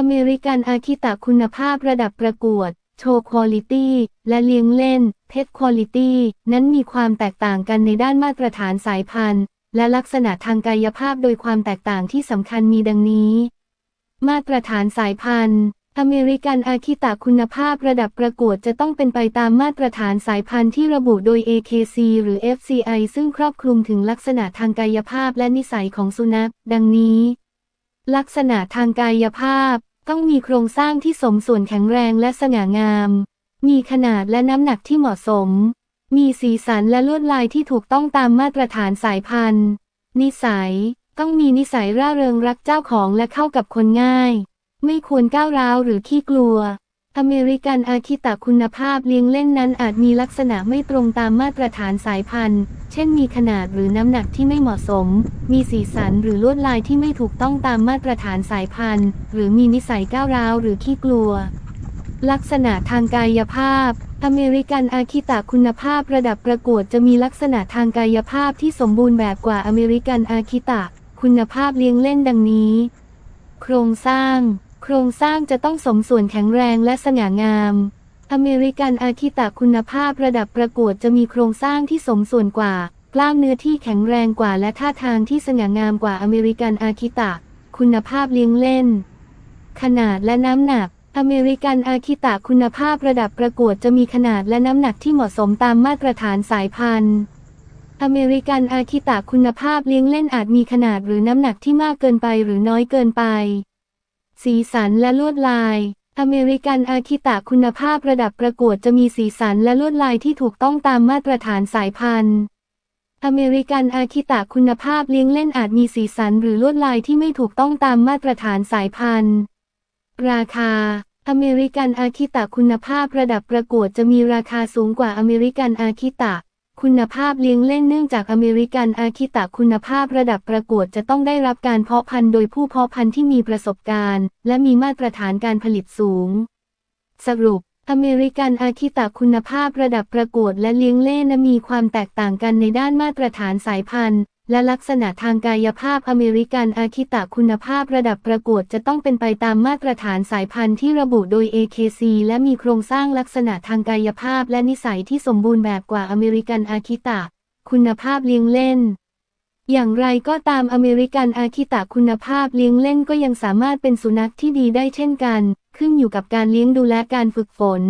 อเมริกันอาคิตะคุณภาพระดับประกวด โชว์คุณลิตี้และเลี้ยงเล่น เพชรคุณลิตี้นั้นมีความแตกต่างกันในด้านมาตรฐานสายพันธุ์ และลักษณะทางกายภาพโดยความแตกต่างที่สำคัญมีดังนี้ มาตรฐานสายพันธุ์อเมริกันอาคิตะคุณภาพระดับประกวดจะต้องเป็นไปตามมาตรฐานสายพันธุ์ที่ระบุโดย AKC หรือ FCI ซึ่งครอบคลุมถึงลักษณะทางกายภาพและนิสัยของสุนัข ดังนี้ ลักษณะทางกายภาพ ต้องมีโครงสร้างที่สมส่วนแข็งแรงและสง่างาม มีขนาดและน้ำหนักที่เหมาะสม มีสีสันและลวดลายที่ถูกต้องตามมาตรฐานสายพันธุ์ นิสัย ต้องมีนิสัยร่าเริงรักเจ้าของและเข้ากับคนง่าย ไม่ควรก้าวร้าวหรือขี้กลัว อเมริกันอาคิตะคุณภาพเลี้ยงเล่นนั้นอาจมีลักษณะไม่ตรงตามมาตรฐานสายพันธุ์ เช่นมีขนาดหรือน้ำหนักที่ไม่เหมาะสม มีสีสันหรือลวดลายที่ไม่ถูกต้องตามมาตรฐานสายพันธุ์ หรือมีนิสัยก้าวร้าวหรือขี้กลัว ลักษณะทางกายภาพ อเมริกันอาคิตะคุณภาพระดับประกวดจะมีลักษณะทางกายภาพที่สมบูรณ์แบบกว่าอเมริกันอาคิตะ คุณภาพเลี้ยงเล่นดังนี้ โครงสร้าง โครงสร้างจะต้องสมส่วนแข็งแรงและสง่างาม อเมริกันอาคิตะคุณภาพระดับประกวดจะมีโครงสร้างที่สมส่วนกว่า กล้ามเนื้อที่แข็งแรงกว่าและท่าทางที่สง่างามกว่าอเมริกันอาคิตะ คุณภาพเลี้ยงเล่น ขนาดและน้ำหนัก อเมริกันอาคิตะคุณภาพระดับประกวดจะมีขนาดและน้ำหนักที่เหมาะสมตามมาตรฐานสายพันธุ์อเมริกันอาคิตะคุณภาพเลี้ยงเล่นอาจมีขนาดหรือน้ำหนักที่มากเกินไปหรือน้อยเกินไป สีสันและลวดลาย อเมริกันอาคิตะคุณภาพระดับประกวดจะมีสีสันและลวดลายที่ถูกต้องตามมาตรฐานสายพันธุ์ อเมริกันอาคิตะคุณภาพเลี้ยงเล่นอาจมีสีสันหรือลวดลายที่ไม่ถูกต้องตามมาตรฐานสายพันธุ์ ราคาอเมริกันอาคิตะคุณภาพระดับประกวดจะมีราคาสูงกว่าอเมริกันอาคิตะ คุณภาพเลี้ยงเล่นเนื่องจากอเมริกันอาคิตะคุณภาพระดับประกวดจะต้องได้รับการเพาะพันธุ์โดยผู้เพาะพันธุ์ที่มีประสบการณ์ และมีมาตรฐานการผลิตสูง สรุป อเมริกันอาคิตะคุณภาพระดับประกวดและเลี้ยงเล่นมีความแตกต่างกันในด้านมาตรฐานสายพันธุ์ และลักษณะทางกายภาพอเมริกันอาคิตะคุณภาพระดับประกวดจะต้องเป็นไปตามมาตรฐานสายพันธุ์ที่ระบุโดย AKC และมีโครงสร้างลักษณะทางกายภาพและนิสัยที่สมบูรณ์แบบกว่าอเมริกันอาคิตะ คุณภาพเลี้ยงเล่น อย่างไรก็ตามอเมริกันอาคิตะคุณภาพเลี้ยงเล่นก็ยังสามารถเป็นสุนัขที่ดีได้เช่นกัน ขึ้นอยู่กับการเลี้ยงดูและการฝึกฝน